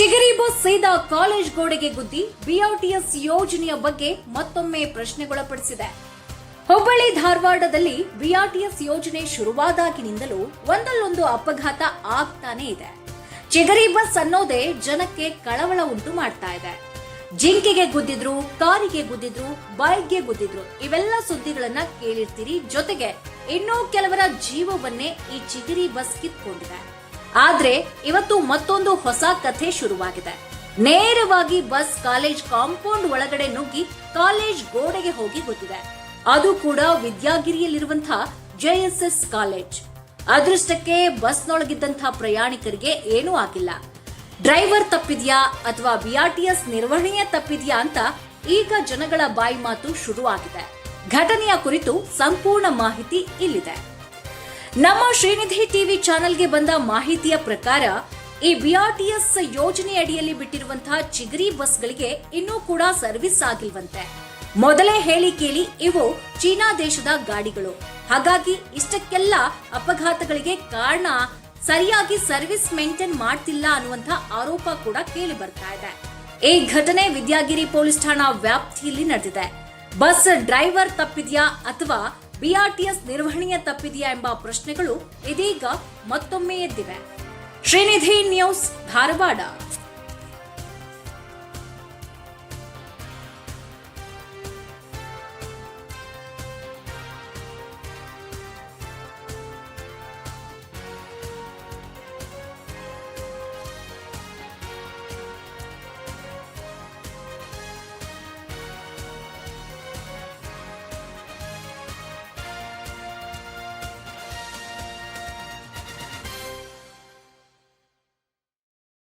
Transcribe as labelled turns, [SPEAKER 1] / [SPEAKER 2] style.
[SPEAKER 1] ಚಿಗರಿ bus ಸೀದಾ college ಗೋಡೆಗೆ ಗುದ್ದಿ ಬಿಆರ್ಟಿಎಸ್ ಯೋಜನೆಯ ಬಗ್ಗೆ ಮತ್ತೊಮ್ಮೆ ಪ್ರಶ್ನೆಗೊಳಪಡಿಸಿದೆ. ಹುಬ್ಬಳ್ಳಿ ಧಾರವಾಡದಲ್ಲಿ ಬಿಆರ್ಟಿಎಸ್ ಯೋಜನೆ ಶುರುವಾದಾಗಿನಿಂದಲೂ ಒಂದಲ್ಲೊಂದು ಅಪಘಾತ ಆಗ್ತಾನೇ ಇದೆ. ಚಿಗರಿ ಬಸ್ ಅನ್ನೋದೇ ಜನಕ್ಕೆ ಕಳವಳ ಉಂಟು ಮಾಡ್ತಾ ಇದೆ. ಜಿಂಕೆಗೆ ಗುದ್ದಿದ್ರು, ಕಾರಿಗೆ ಗುದ್ದಿದ್ರು, ಬೈಕ್ಗೆ ಗುದ್ದಿದ್ರು, ಇವೆಲ್ಲ ಸುದ್ದಿಗಳನ್ನ ಕೇಳಿರ್ತೀರಿ. ಜೊತೆಗೆ ಇನ್ನೂ ಕೆಲವರ ಜೀವವನ್ನೇ ಈ ಚಿಗರಿ ಬಸ್ ಕಿತ್ಕೊಂಡಿದೆ. ಆದ್ರೆ ಇವತ್ತು ಮತ್ತೊಂದು ಹೊಸ ಕಥೆ ಶುರುವಾಗಿದೆ. ನೇರವಾಗಿ ಬಸ್ ಕಾಲೇಜ್ ಕಾಂಪೌಂಡ್ ಒಳಗಡೆ ನುಗ್ಗಿ ಕಾಲೇಜ್ ಗೋಡೆಗೆ ಹೋಗಿ ಗೊತ್ತಿದೆ. ಅದು ಕೂಡ ವಿದ್ಯಾಗಿರಿಯಲ್ಲಿರುವಂತಹ ಜೆಎಸ್ಎಸ್ ಕಾಲೇಜ್. ಅದೃಷ್ಟಕ್ಕೆ ಬಸ್ನೊಳಗಿದ್ದಂತಹ ಪ್ರಯಾಣಿಕರಿಗೆ ಏನೂ ಆಗಿಲ್ಲ. ಡ್ರೈವರ್ ತಪ್ಪಿದ್ಯಾ ಅಥವಾ ಬಿಆರ್ಟಿಎಸ್ ನಿರ್ವಹಣೆಯೇ ತಪ್ಪಿದ್ಯಾ ಅಂತ ಈಗ ಜನಗಳ ಬಾಯಿ ಮಾತು ಶುರುವಾಗಿದೆ. ಘಟನೆಯ ಕುರಿತು ಸಂಪೂರ್ಣ ಮಾಹಿತಿ ಇಲ್ಲಿದೆ. ನಮ್ಮ ಶ್ರೀನಿಧಿ ಟಿವಿ ಚಾನೆಲ್ಗೆ ಬಂದ ಮಾಹಿತಿಯ ಪ್ರಕಾರ, ಈ ಬಿಆರ್ಟಿಎಸ್ ಯೋಜನೆ ಅಡಿಯಲ್ಲಿ ಬಿಟ್ಟಿರುವಂತಹ ಚಿಗರಿ ಬಸ್ಗಳಿಗೆ ಇನ್ನೂ ಕೂಡ ಸರ್ವಿಸ್ ಆಗಿಲ್ವಂತೆ. ಮೊದಲೇ ಹೇಳಿ ಕೇಳಿ, ಇವು ಚೀನಾ ದೇಶದ ಗಾಡಿಗಳು. ಹಾಗಾಗಿ, ಇಷ್ಟಕ್ಕೆಲ್ಲ ಅಪಘಾತಗಳಿಗೆ ಕಾರಣ ಸರಿಯಾಗಿ ಸರ್ವಿಸ್ ಮೇಂಟೈನ್ ಮಾಡ್ತಿಲ್ಲ ಅನ್ನುವಂಥ ಆರೋಪ ಕೂಡ ಕೇಳಿ ಬರ್ತಾ ಇದೆ. ಈ ಘಟನೆ ವಿದ್ಯಾಗಿರಿ ಪೊಲೀಸ್ ಠಾಣಾ ವ್ಯಾಪ್ತಿಯಲ್ಲಿ ನಡೆದಿದೆ. ಬಸ್ ಡ್ರೈವರ್ ತಪ್ಪಿದ್ಯಾ ಅಥವಾ ಬಿಆರ್ಟಿಎಸ್ ನಿರ್ವಹಣೆಯ ತಪ್ಪಿದೆಯಾ ಎಂಬ ಪ್ರಶ್ನೆಗಳು ಇದೀಗ ಮತ್ತೊಮ್ಮೆ ಎದ್ದಿವೆ. ಶ್ರೀನಿಧಿ ನ್ಯೂಸ್ ಧಾರವಾಡ.